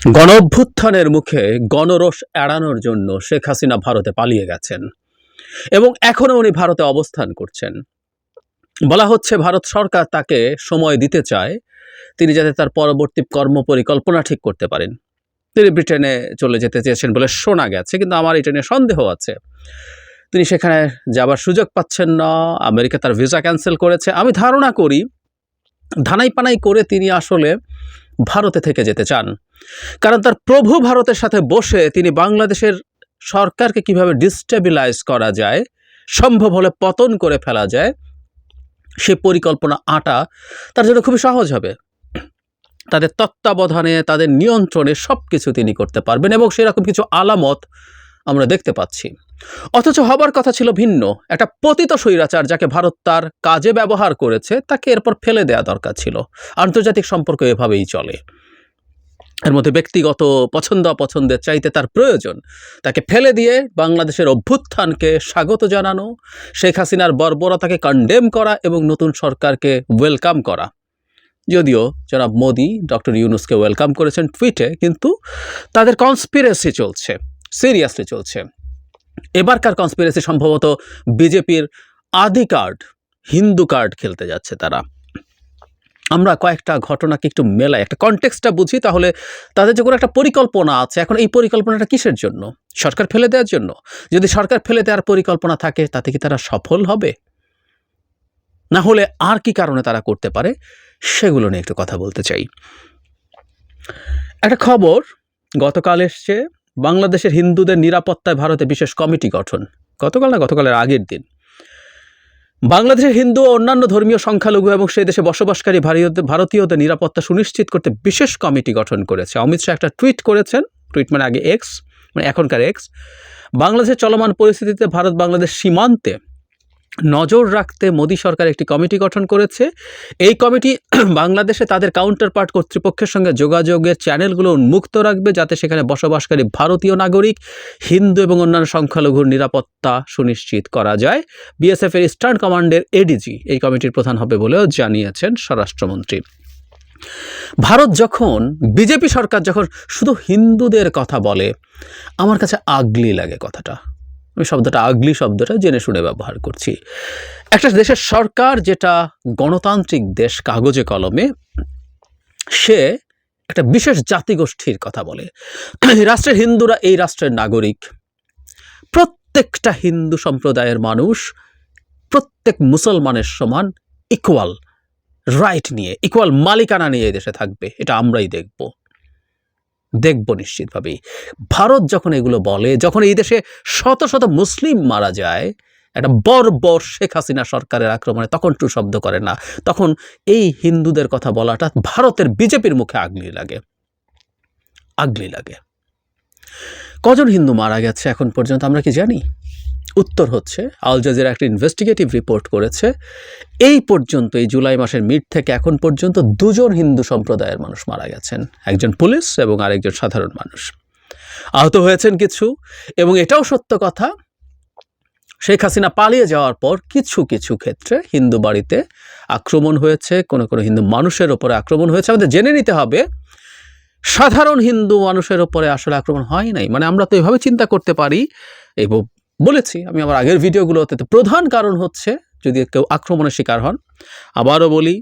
গণ অভ্যুত্থানের মুখে গণরোষ এড়ানোর জন্য শেখ হাসিনা ভারতে পালিয়ে গেছেন এবং এখনও উনি ভারতে অবস্থান করছেন। বলা হচ্ছে ভারত সরকার তাকে সময় দিতে চায়, তিনি যাতে তার পরবর্তী কর্ম পরিকল্পনা ঠিক করতে পারেন। তিনি ব্রিটেনে চলে যেতে চেয়েছেন বলে শোনা গেছে, কিন্তু আমার এটা নিয়ে সন্দেহ আছে। তিনি সেখানে যাবার সুযোগ পাচ্ছেন না, আমেরিকা তার ভিসা ক্যান্সেল করেছে। আমি ধারণা করি, ধানাই পানাই করে তিনি আসলে ভারতে থেকে যেতে চান। কারণ তার প্রভু ভারতের সাথে বসে তিনি বাংলাদেশের সরকারকে কীভাবে ডিস্টেবিলাইজ করা যায়, সম্ভব হলে পতন করে ফেলা যায়, সে পরিকল্পনা আটা তার জন্য খুবই সহজ হবে। তাদের তত্ত্বাবধানে, তাদের নিয়ন্ত্রণে সব কিছু তিনি করতে পারবেন এবং সেরকম কিছু আলামত আমরা দেখতে পাচ্ছি। অথচ হবার কথা ছিল ভিন্ন। একটা পতিত স্বৈরাচার যাকে ভারত তার কাজে ব্যবহার করেছে, তাকে এরপর ফেলে দেওয়া দরকার ছিল। আন্তর্জাতিক সম্পর্ক এভাবেই চলে। এর মধ্যে ব্যক্তিগত পছন্দ অপছন্দের চাইতে তার প্রয়োজন। তাকে ফেলে দিয়ে বাংলাদেশের অভ্যুত্থানকে স্বাগত জানানো, শেখ হাসিনার বর্বরতাকে কন্ডেম করা এবং নতুন সরকারকে ওয়েলকাম করা। যদিও জনাব মোদি, ডক্টর ইউনুসকে ওয়েলকাম করেছেন টুইটে কিন্তু তাদের কনস্পিরেসি চলছে সিরিয়াসলি চলছে। এবারকার কনস্পিরেসি সম্ভবত বিজেপির আদি কার্ড হিন্দু কার্ড খেলতে যাচ্ছে তারা। আমরা কয়েকটা ঘটনাকে একটু মেলাই একটা কনটেক্সটটা বুঝি, তাহলে তাদের যে কোনো একটা পরিকল্পনা আছে, এখন এই পরিকল্পনাটা কিসের জন্য? সরকার ফেলে দেওয়ার জন্য? যদি সরকার ফেলে দেওয়ার পরিকল্পনা থাকে, তাতে কি তারা সফল হবে? না হলে আর কি কারণে তারা করতে পারে? সেগুলো নিয়ে একটু কথা বলতে চাই। একটা খবর, গতকাল এসছে, বাংলাদেশের হিন্দুদের নিরাপত্তায় ভারতে বিশেষ কমিটি গঠন। গতকাল না গতকালের আগের দিন। বাংলাদেশের হিন্দু ও অন্যান্য ধর্মীয় সংখ্যালঘু এবং সেই দেশে বসবাসকারী ভারতীয়দের নিরাপত্তা সুনিশ্চিত করতে বিশেষ কমিটি গঠন করেছে। অমিত শাহ একটা টুইট করেছেন। টুইট মানে আগে এক্স মানে এখনকার এক্স বাংলাদেশের চলমান পরিস্থিতিতে ভারত বাংলাদেশ সীমান্তে নজর রাখতে মোদী সরকার একটি কমিটি গঠন করেছে। এই কমিটি বাংলাদেশে তাদের কাউন্টার পার্ট কর্তৃপক্ষের সঙ্গে যোগাযোগের চ্যানেলগুলো উন্মুক্ত রাখবে যাতে সেখানে বসবাসকারী ভারতীয় নাগরিক, হিন্দু এবং অন্যান্য সংখ্যালঘুর নিরাপত্তা সুনিশ্চিত করা যায়। বিএসএফ এর ইস্টার্ন কমান্ডের এডিজি এই কমিটির প্রধান হবে বলেও জানিয়েছেন স্বরাষ্ট্রমন্ত্রী। ভারত যখন, বিজেপি সরকার যখন শুধু হিন্দুদের কথা বলে, আমার কাছে আগলি লাগে কথাটা। আমি শব্দটা আগলি শব্দটা জেনে শুনে ব্যবহার করছি। একটা দেশের সরকার যেটা গণতান্ত্রিক দেশ কাগজে কলমে, সে একটা বিশেষ জাতিগোষ্ঠীর কথা বলে। রাষ্ট্রের হিন্দুরা এই রাষ্ট্রের নাগরিক। প্রত্যেকটা হিন্দু সম্প্রদায়ের মানুষ, প্রত্যেক মুসলমানের সমান ইকুয়াল রাইট নিয়ে ইকুয়াল মালিকানা নিয়ে দেশে থাকবে, এটা আমরাই দেখব। দেখব নিশ্চিতভাবেই। ভারত যখন এগুলো বলে, যখন এই দেশে শত শত মুসলিম মারা যায়, একটা বর্বর শেখ হাসিনা সরকারের আক্রমণে তখন টু শব্দ করে না। তখন এই হিন্দুদের কথা বলাটা ভারতের বিজেপির মুখে আগলি লাগে। আগলি লাগে। কজন হিন্দু মারা গেছে এখন পর্যন্ত আমরা কি জানি? উত্তর হচ্ছে, আল জাজিরা একটা ইনভেস্টিগেটিভ রিপোর্ট করেছে, এই পর্যন্ত এই জুলাই মাসের মিড থেকে এখন পর্যন্ত দুজন হিন্দু সম্প্রদায়ের মানুষ মারা গেছেন, একজন পুলিশ এবং আরেকজন সাধারণ মানুষ। আহত হয়েছেন কিছু এবং এটাও সত্য কথা, শেখ হাসিনা পালিয়ে যাওয়ার পর কিছু কিছু ক্ষেত্রে হিন্দু বাড়িতে আক্রমণ হয়েছে, কোনো কোনো হিন্দু মানুষের ওপরে আক্রমণ হয়েছে। আমাদের জেনে নিতে হবে, সাধারণ হিন্দু মানুষের ওপরে আসলে আক্রমণ হয় নাই। মানে আমরা তো এভাবে চিন্তা করতে পারি এই ব- বলেছি, আমি আমার আগের ভিডিওগুলোতে প্রধান কারণ হচ্ছে যদি কেউ আক্রমণের শিকার হন, আবারও বলি,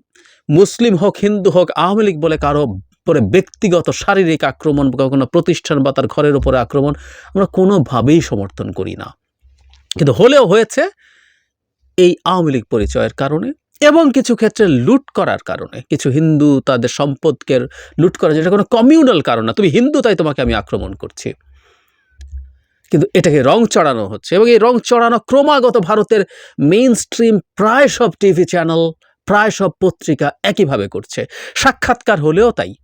মুসলিম হোক, হিন্দু হোক, আওয়ামী লীগ বলে কারও উপরে ব্যক্তিগত শারীরিক আক্রমণ বা কোনো প্রতিষ্ঠান বা তার ঘরের উপরে আক্রমণ, আমরা কোনোভাবেই সমর্থন করি না। কিন্তু হলেও হয়েছে এই আওয়ামী লীগ পরিচয়ের কারণে এবং কিছু ক্ষেত্রে লুট করার কারণে। কিছু হিন্দু তাদের সম্পদকে লুট করা যেটা কোনো কমিউনাল কারণ না, তুমি হিন্দু তাই তোমাকে আমি আক্রমণ করছি। কিন্তু এটাকে রং চড়ানো হচ্ছে এবং এই রং চড়ানো ক্রমাগত ভারতের মেইন স্ট্রিম প্রায় সব টিভি চ্যানেল প্রায় সব পত্রিকা একইভাবে করছে। সাক্ষাৎকার হলেও তাই।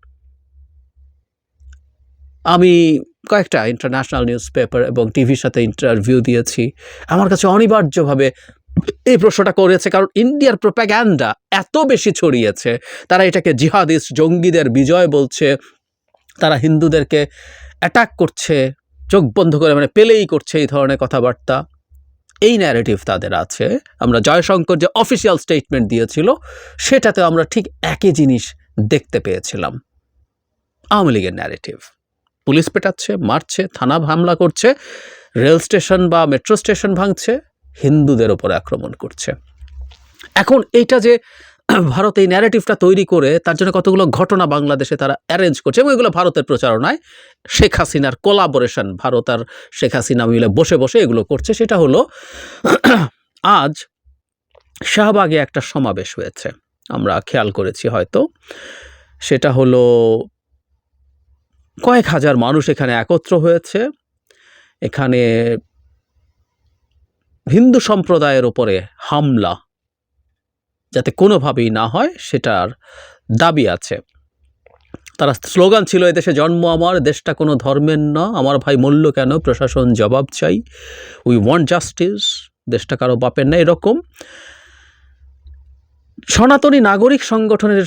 আমি কয়েকটা ইন্টারন্যাশনাল নিউজ পেপার এবং টিভির সাথে ইন্টারভিউ দিয়েছি। আমার কাছে অনিবার্যভাবে এই প্রশ্নটা করেছে, কারণ ইন্ডিয়ার প্রোপ্যাগ্যান্ডা এত বেশি ছড়িয়েছে। তারা এটাকে জিহাদিস্ট জঙ্গিদের বিজয় বলছে, তারা হিন্দুদেরকে অ্যাটাক করছে চোখ বন্ধ করে মানে পেলেই করছে এই ধরনের কথাবার্তা। এই ন্যারেটিভ তাদের আছে। আমরা জয়শঙ্কর যে অফিসিয়াল স্টেটমেন্ট দিয়েছিল সেটাতে আমরা ঠিক একই জিনিস দেখতে পেয়েছিলাম। আওয়ামী লীগের ন্যারেটিভ পুলিশ পেটাচ্ছে, মারছে, থানা হামলা করছে, রেল স্টেশন বা মেট্রো স্টেশন ভাঙছে, হিন্দুদের ওপরে আক্রমণ করছে। এখন এইটা যে ভারত এই ন্যারেটিভটা তৈরি করে তার জন্য কতগুলো ঘটনা বাংলাদেশে তারা অ্যারেঞ্জ করছে এবং এগুলো ভারতের প্রচারণায় শেখ হাসিনার কোলাবোরেশন ভারত আর শেখ হাসিনা মিলে বসে বসে এগুলো করছে। সেটা হলো, আজ শাহবাগে একটা সমাবেশ হয়েছে। আমরা খেয়াল করেছি হয়তো। সেটা হলো, কয়েক হাজার মানুষ এখানে একত্র হয়েছে। এখানে হিন্দু সম্প্রদায়ের ওপরে হামলা যাতে কোনোভাবেই না হয়, সেটার দাবি আছে। তারা স্লোগান ছিল এদেশে জন্ম আমার, দেশটা কোনো ধর্মের না। আমার ভাই মূল্য কেন? প্রশাসন জবাব চাই। উই ওয়ান্ট জাস্টিস দেশটা কারও বাপের না। এরকম সনাতনী নাগরিক সংগঠনের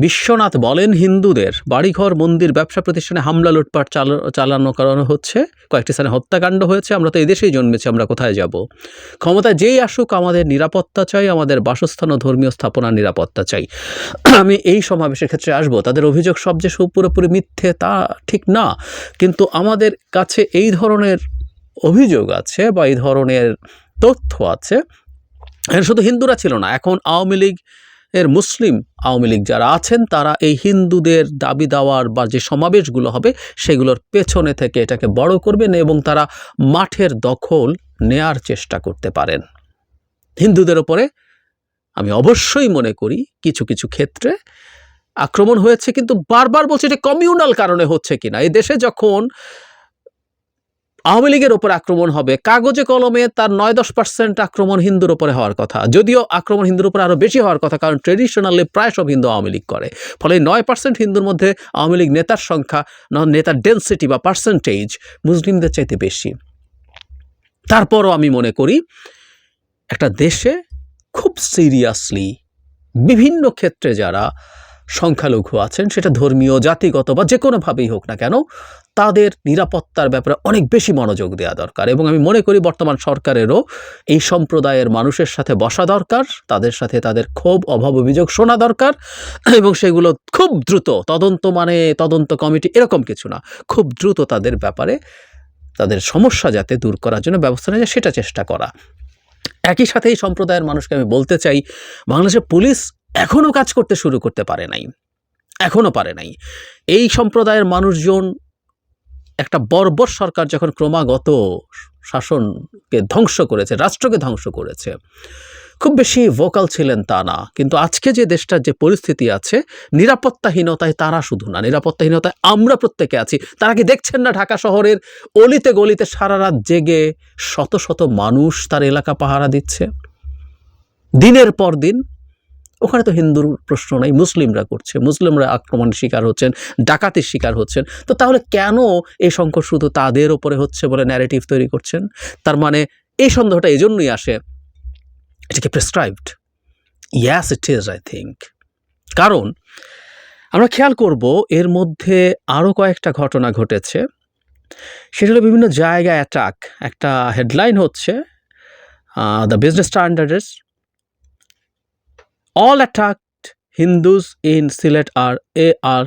বিশ্বনাথ বলেন হিন্দুদের বাড়িঘর, মন্দির, ব্যবসা প্রতিষ্ঠানে হামলা, লুটপাট চালা- চালানো করানো হচ্ছে। কয়েকটি স্থানে হত্যাকাণ্ড হয়েছে, আমরা তো এদেশেই জন্মেছি, আমরা কোথায় যাব? ক্ষমতায় যেই আসুক, আমাদের নিরাপত্তা চাই, আমাদের বাসস্থান ও ধর্মীয় স্থাপনার নিরাপত্তা চাই। আমি এই সমাবেশের ক্ষেত্রে আসব, তাদের অভিযোগ সব যে পুরোপুরি মিথ্যে তা ঠিক না। কিন্তু আমাদের কাছে এই ধরনের অভিযোগ আছে বা এই ধরনের তথ্য আছে শুধু হিন্দুরা ছিল না, এখন আওয়ামী লীগ এর মুসলিম আওয়ামী লীগ যারা আছেন, তারা এই হিন্দুদের দাবি দাওয়ার বা যে সমাবেশগুলো হবে, সেগুলোর পেছনে থেকে এটাকে বড় করবেন এবং তারা মাঠের দখল নেয়ার চেষ্টা করতে পারেন। হিন্দুদের ওপরে আমি অবশ্যই মনে করি কিছু কিছু ক্ষেত্রে আক্রমণ হয়েছে, কিন্তু বারবার বলছে এটা কমিউনাল কারণে হচ্ছে কিনা। এই দেশে যখন আওয়ামী লীগের ওপর আক্রমণ হবে। কাগজে কলমে তার নয় দশ পার্সেন্ট আক্রমণ হিন্দুর ওপরে হওয়ার কথা। যদিও আক্রমণ হিন্দুর উপর আরও বেশি হওয়ার কথা, কারণ ট্রেডিশনালি প্রায় সব হিন্দু আওয়ামী লীগ করে। ফলে নয় পার্সেন্ট হিন্দুর মধ্যে আওয়ামী লীগ নেতার সংখ্যা নেতার ডেন্সিটি বা পার্সেন্টেজ মুসলিমদের চাইতে বেশি। তারপরও আমি মনে করি, একটা দেশে খুব সিরিয়াসলি বিভিন্ন ক্ষেত্রে যারা সংখ্যালঘু আছেন, সেটা ধর্মীয়, জাতিগত বা যে কোনোভাবেই হোক না কেন, তাদের নিরাপত্তার ব্যাপারে অনেক বেশি মনোযোগ দেওয়া দরকার। এবং আমি মনে করি বর্তমান সরকারেরও এই সম্প্রদায়ের মানুষের সাথে বসা দরকার, তাদের সাথে তাদের ক্ষোভ, অভাব, অভিযোগ শোনা দরকার, এবং সেগুলো খুব দ্রুত তদন্ত মানে তদন্ত কমিটি এরকম কিছু না, খুব দ্রুত তাদের ব্যাপারে তাদের সমস্যা যাতে দূর করার জন্য ব্যবস্থা নেওয়া যায়, সেটা চেষ্টা করা। একই সাথে এই সম্প্রদায়ের মানুষকে আমি বলতে চাই, বাংলাদেশের পুলিশ এখনও কাজ করতে শুরু করতে পারে নাই। এখনও পারে নাই। এই সম্প্রদায়ের মানুষজন একটা বর্বর সরকার যখন ক্রমাগত শাসনকে ধ্বংস করেছে, রাষ্ট্রকে ধ্বংস করেছে, খুব বেশি ভোকাল ছিলেন তা না। কিন্তু আজকে যে দেশটার যে পরিস্থিতি আছে, নিরাপত্তাহীনতায় তারা শুধু না, নিরাপত্তাহীনতায় আমরা প্রত্যেকে আছি। তারা কি দেখছেন না ঢাকা শহরের অলিতে গলিতে সারা রাত জেগে শত শত মানুষ তার এলাকা পাহারা দিচ্ছে? দিনের পর দিন ওখানে তো হিন্দুর প্রশ্ন নাই, মুসলিমরা করছে, মুসলিমরা আক্রমণের শিকার হচ্ছেন, ডাকাতির শিকার হচ্ছেন। তো তাহলে কেন এই সংকট শুধু তাদের ওপরে হচ্ছে বলে ন্যারেটিভ তৈরি করছেন? তার মানে এই সন্দেহটা এই জন্যই আসে, এটা কি prescribed yes it is I think কারণ আমরা খেয়াল করব, এর মধ্যে আরও কয়েকটা ঘটনা ঘটেছে। সেটা হলো বিভিন্ন জায়গায় অ্যাটাক একটা হেডলাইন হচ্ছে the business standards all attacked Hindus in Sylhet are AR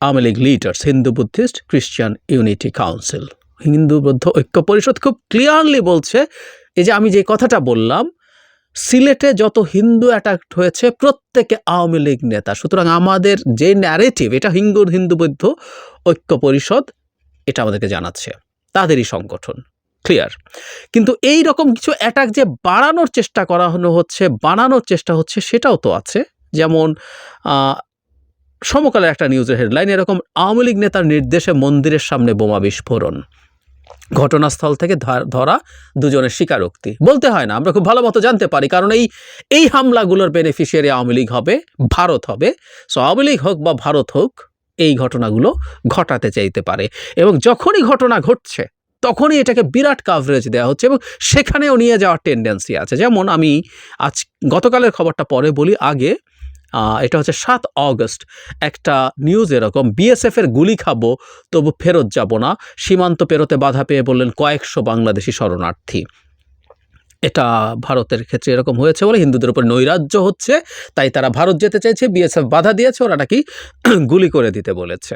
Awami League leaders Hindu Buddhist Christian unity council Hindu Bouddha Oikya Parishad খুব ক্লিয়ারলি বলছে, এই যে আমি যে কথাটা বললাম সিলেটে যত হিন্দু অ্যাটাক হয়েছে, প্রত্যেকে আওয়ামী লীগ নেতা। সুতরাং আমাদের যে ন্যারেটিভ এটা হিন্দু হিন্দু বৌদ্ধ ঐক্য পরিষদ, এটা আমাদেরকে জানাচ্ছে। তাদেরই সংগঠন। ক্লিয়ার কিন্তু এই রকম কিছু অ্যাটাক যে বাড়ানোর চেষ্টা করা হলো হচ্ছে, বানানোর চেষ্টা হচ্ছে, সেটাও তো আছে। যেমন সমকালের একটা নিউজের হেডলাইন এরকম আওয়ামী লীগ নেতার নির্দেশে মন্দিরের সামনে বোমা বিস্ফোরণ। ঘটনাস্থল থেকে ধরা দুজনের স্বীকারোক্তি। বলতে হয় না, আমরা খুব ভালো মতো জানতে পারি, কারণ এই এই হামলাগুলোর বেনিফিশিয়ারি আওয়ামী লীগ হবে, ভারত হবে। সো আওয়ামী লীগ হোক বা ভারত হোক, এই ঘটনাগুলো ঘটাতে চাইতে পারে। এবং যখনই ঘটনা ঘটছে তখনই এটাকে বিরাট কাভারেজ দেওয়া হচ্ছে এবং সেখানেও নিয়ে যাওয়ার টেন্ডেন্সি আছে। যেমন আমি আজ গতকালের খবরটা পরে বলি, আগে এটা হচ্ছে সাত অগস্ট, একটা নিউজ এরকম বিএসএফের গুলি খাব, তবু ফেরত যাব না, সীমান্ত পেরোতে বাধা পেয়ে বললেন কয়েকশো বাংলাদেশি শরণার্থী। এটা ভারতের ক্ষেত্রে এরকম হয়েছে বলে হিন্দুদের উপর নৈরাজ্য হচ্ছে, তাই তারা ভারত যেতে চাইছে বিএসএফ বাধা দিয়েছে, ওরা নাকি গুলি করে দিতে বলেছে।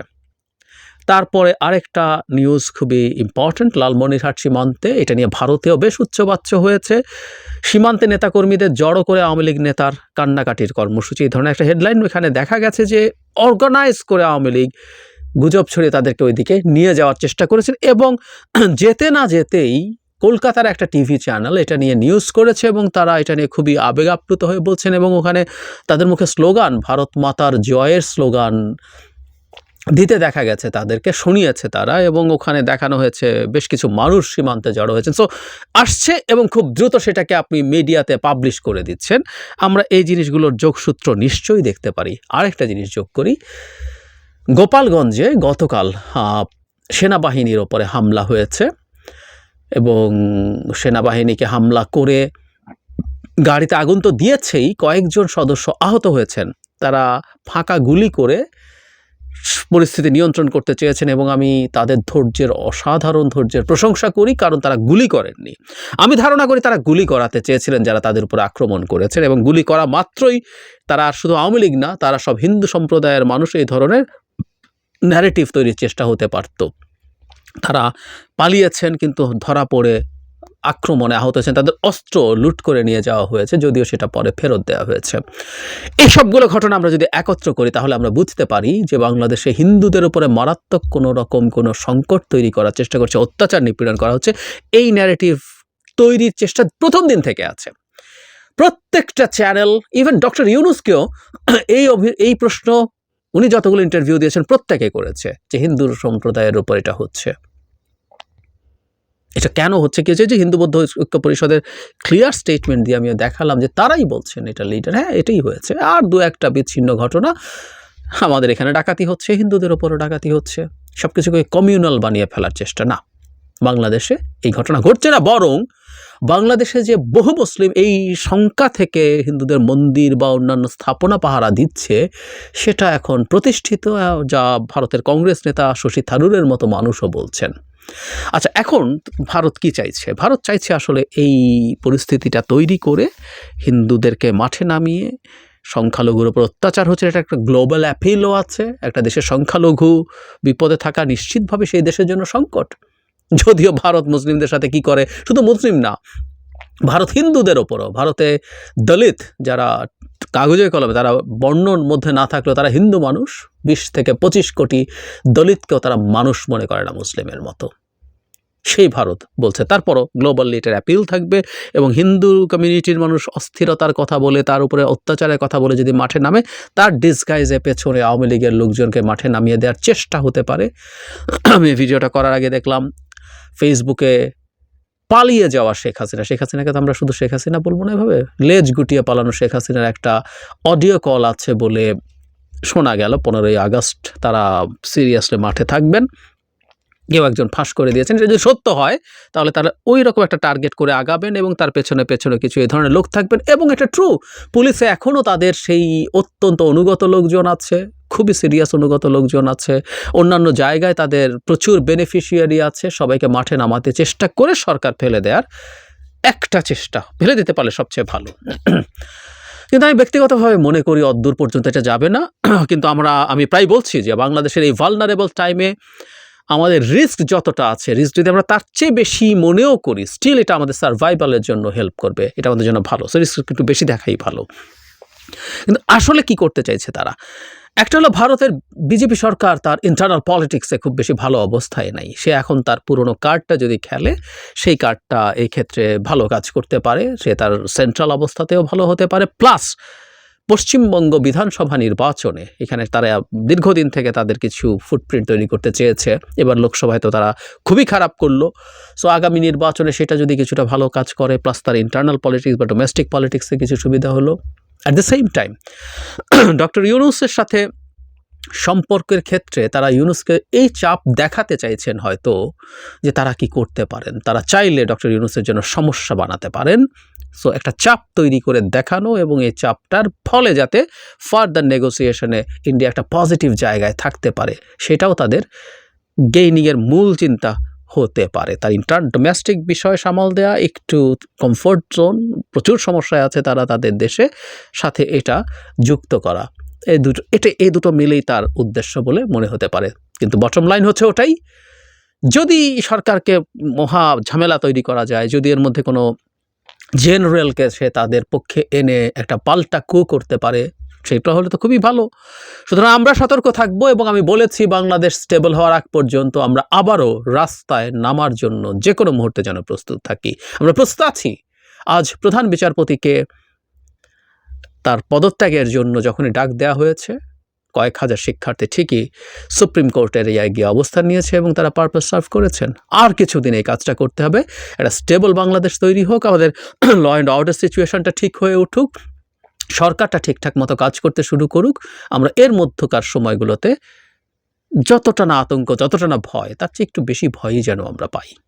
তারপরে আরেকটা নিউজ খুবই ইম্পর্ট্যান্ট লালমনিরহাট সীমান্তে। এটা নিয়ে ভারতেও বেশ উচ্চবাচ্য হয়েছে। সীমান্তে নেতাকর্মীদের জড়ো করে আওয়ামী লীগ নেতার কান্নাকাটির কর্মসূচি। এই ধরনের একটা হেডলাইন এখানে দেখা গেছে যে অর্গানাইজ করে আওয়ামী লীগ গুজব ছড়িয়ে তাদেরকে ওইদিকে নিয়ে যাওয়ার চেষ্টা করেছেন এবং যেতে না যেতেই কলকাতার একটা টিভি চ্যানেল এটা নিয়ে নিউজ করেছে এবং তারা এটা নিয়ে খুবই আবেগ আপ্লুত হয়ে বলছেন এবং ওখানে তাদের মুখে স্লোগান ভারত মাতার জয়ের স্লোগান দিতে দেখা গেছে, তাদেরকে শুনিয়েছে তারা এবং ওখানে দেখানো হয়েছে বেশ কিছু মানুষ সীমান্তে জড়ো হয়েছেন। সো আসছে এবং খুব দ্রুত সেটাকে আপনি মিডিয়াতে পাবলিশ করে দিচ্ছেন। আমরা এই জিনিসগুলোর যোগসূত্র নিশ্চয়ই দেখতে পারি। আরেকটা জিনিস যোগ করি। গোপালগঞ্জে গতকাল সেনাবাহিনীর ওপরে হামলা হয়েছে এবং সেনাবাহিনীকে হামলা করে গাড়িতে আগুন তো দিয়েছেই, কয়েকজন সদস্য আহত হয়েছেন। তারা ফাঁকা গুলি করে পরিস্থিতি নিয়ন্ত্রণ করতে চেয়েছেন এবং আমি তাদের ধৈর্যের অসাধারণ ধৈর্যের প্রশংসা করি কারণ তারা গুলি করেননি। আমি ধারণা করি তারা গুলি করাতে চেয়েছিলেন যারা তাদের উপর আক্রমণ করেছেন এবং গুলি করা মাত্রই তারা শুধু আওয়ামী লীগ না, তারা সব হিন্দু সম্প্রদায়ের মানুষ এই ধরনের ন্যারেটিভ তৈরির চেষ্টা হতে পারত। তারা পালিয়েছেন কিন্তু ধরা পড়ে আক্রমণে আহত হয়েছেন। তাদের অস্ত্র লুট করে নিয়ে যাওয়া হয়েছে, যদিও সেটা পরে ফেরত দেওয়া হয়েছে। এই সবগুলো ঘটনা আমরা যদি একত্র করি, তাহলে আমরা বুঝতে পারি যে বাংলাদেশে হিন্দুদের উপরে মারাত্মক কোনো রকম কোনো সংকট তৈরি করার চেষ্টা করছে, অত্যাচার নিপীড়ন করা হচ্ছে। এই ন্যারেটিভ তৈরির চেষ্টা প্রথম দিন থেকে আছে। প্রত্যেকটা চ্যানেল ইভেন ডক্টর ইউনুসকেও এই এই প্রশ্ন, উনি যতগুলো ইন্টারভিউ দিয়েছেন, প্রত্যেকে করেছে যে হিন্দু সম্প্রদায়ের উপর এটা হচ্ছে। এটা কেন হচ্ছে কি? হচ্ছে যে হিন্দু বৌদ্ধ ঐক্য পরিষদের ক্লিয়ার স্টেটমেন্ট দিয়ে আমি দেখালাম যে তারাই বলছেন এটা লিডার হ্যাঁ এটাই হয়েছে। আর দু একটা বিচ্ছিন্ন ঘটনা। আমাদের এখানে ডাকাতি হচ্ছে, হিন্দুদের ওপরও ডাকাতি হচ্ছে। সব কিছুকে কমিউনাল বানিয়ে ফেলার চেষ্টা। না, বাংলাদেশে এই ঘটনা ঘটছে না, বরং বাংলাদেশে যে বহু মুসলিম এই শঙ্কা থেকে হিন্দুদের মন্দির বা অন্যান্য স্থাপনা পাহারা দিচ্ছে, সেটা এখন প্রতিষ্ঠিত। যা ভারতের কংগ্রেস নেতা শশী থারুরের মতো মানুষও বলছেন। আচ্ছা এখন ভারত কি চাইছে? ভারত চাইছে আসলে এই পরিস্থিতিটা তৈরি করে হিন্দুদেরকে মাঠে নামিয়ে সংখ্যালঘুর উপর অত্যাচার হচ্ছে। এটা একটা গ্লোবাল অ্যাপিলও আছে। একটা দেশের সংখ্যালঘু বিপদে থাকা নিশ্চিতভাবে সেই দেশের জন্য সংকট। যদিও ভারত মুসলিমদের সাথে কি করে? শুধু মুসলিম না, ভারত হিন্দুদের ওপরও। ভারতে দলিত যারা কাগজে কলমে, তারা বর্ণর মধ্যে না থাকলেও তারা হিন্দু মানুষ, বিশ থেকে পঁচিশ কোটি দলিতকেও তারা মানুষ মনে করে না মুসলিমের মতো। সেই ভারত বলছে, তারপরও গ্লোবাল এটার অ্যাপিল থাকবে এবং হিন্দু কমিউনিটির মানুষ অস্থিরতার কথা বলে, তার উপরে অত্যাচারের কথা বলে যদি মাঠে নামে, তার ডিসগাইজে পেছনে আওয়ামী লীগের লোকজনকে মাঠে নামিয়ে দেওয়ার চেষ্টা হতে পারে। আমি ভিডিওটা করার আগে দেখলাম ফেসবুকে পালিয়ে যাওয়া শেখ হাসিনা। শেখ হাসিনাকে তো আমরা শুধু শেখ হাসিনা বলব না এভাবে লেজ গুটিয়ে পালানো শেখ হাসিনার একটা অডিও কল আছে বলে শোনা গেল। পনেরোই আগস্ট তারা সিরিয়াসলি মাঠে থাকবেন। কেউ একজন ফাঁস করে দিয়েছেন। যদি সত্য হয়, তাহলে তারা ওই রকম একটা টার্গেট করে আগাবেন এবং তার পেছনে পেছনে কিছু এই ধরনের লোক থাকবেন। এবং এটা ট্রু পুলিশে এখনও তাদের সেই অত্যন্ত অনুগত লোকজন আছে। খুবই সিরিয়াস অনুগত লোকজন আছে। অন্যান্য জায়গায় তাদের প্রচুর বেনিফিশিয়ারি আছে। সবাইকে মাঠে নামাতে চেষ্টা করে সরকার ফেলে দেওয়ার একটা চেষ্টা ফেলে দিতে পারলে সবচেয়ে ভালো। কিন্তু আমি ব্যক্তিগতভাবে মনে করি অদ্দূর পর্যন্ত এটা যাবে না। কিন্তু আমরা, আমি প্রায় বলছি যে বাংলাদেশের এই ভালনারেবল টাইমে আমাদের রিস্ক যতটা আছে রিস্ক যদি আমরা তার চেয়ে বেশি মনেও করি স্টিল এটা আমাদের সার্ভাইভালের জন্য হেল্প করবে। এটা আমাদের জন্য ভালো। সো রিস্ক একটু বেশি দেখাই ভালো। কিন্তু আসলে কি করতে চাইছে তারা? একটা হলো ভারতের বিজেপি সরকার তার ইন্টারনাল পলিটিক্সে খুব বেশি ভালো অবস্থায় নাই। সে এখন তার পুরনো কার্ডটা যদি খেলে, সেই কার্ডটা এই ক্ষেত্রে ভালো কাজ করতে পারে। সে তার সেন্ট্রাল অবস্থাতেও ভালো হতে পারে। প্লাস পশ্চিমবঙ্গ বিধানসভা নির্বাচনে এখানে তারা দীর্ঘদিন থেকে তাদের কিছু ফুটপ্রিন্ট তৈরি করতে চেয়েছে। এবার লোকসভায় তো তারা খুবই খারাপ করল। সো আগামী নির্বাচনে সেটা যদি কিছুটা ভালো কাজ করে প্লাস তার ইন্টারনাল পলিটিক্স বা ডোমেস্টিক পলিটিক্সে কিছু সুবিধা হলো। At the same time doctor ইউনুসের সাথে সম্পর্কের ক্ষেত্রে তারা ইউনুসকে এই চাপ দেখাতে চাইছেন হয়তো যে তারা কি করতে পারেন। তারা চাইলে ডক্টর ইউনুসের জন্য সমস্যা বানাতে পারেন। সো একটা চাপ তৈরি করে দেখানো এবং এই চাপটার ফলে যাতে ফার্দার নেগোসিয়েশনে ইন্ডিয়া একটা পজিটিভ জায়গায় থাকতে পারে, সেটাও তাদের গেইনিংয়ের মূল চিন্তা হতে পারে। তার ইন্টার ডোমেস্টিক বিষয় সামাল দেওয়া একটু কমফোর্ট জোন প্রচুর সমস্যায় আছে তারা তাদের দেশে, সাথে এটা যুক্ত করা। এই দুটো এটা এই দুটো মিলেই তার উদ্দেশ্য বলে মনে হতে পারে। কিন্তু বটম লাইন হচ্ছে ওটাই, যদি সরকারকে মহা ঝামেলা তৈরি করা যায়, যদি এর মধ্যে কোনো জেনারেলকে সে তাদের পক্ষে এনে একটা পাল্টা কু করতে পারে সেটা হলে তো খুবই ভালো। সুতরাং আমরা সতর্ক থাকব এবং আমি বলেছি বাংলাদেশ স্টেবল হওয়ার আগ পর্যন্ত আমরা আবারও রাস্তায় নামার জন্য যে কোনো মুহূর্তে যেন প্রস্তুত থাকি। আমরা প্রস্তুত আছি। আজ প্রধান বিচারপতিকে তার পদত্যাগের জন্য যখনই ডাক দেওয়া হয়েছে, কয়েক হাজার শিক্ষার্থী ঠিকই সুপ্রিম কোর্টের এই গিয়ে অবস্থান নিয়েছে এবং তারা পারপাস সার্ভ করেছেন। আর কিছুদিন এই কাজটা করতে হবে। একটা স্টেবল বাংলাদেশ তৈরি হোক, আমাদের ল অ্যান্ড অর্ডার সিচুয়েশনটা ঠিক হয়ে উঠুক। সরকারটা ঠিকঠাক মতো কাজ করতে শুরু করুক, আমরা এর মধ্যকার সময়গুলোতে যতটা না আতঙ্ক, যতটা না ভয়, তার চেয়ে একটু বেশি ভয়ই যেন আমরা পাই।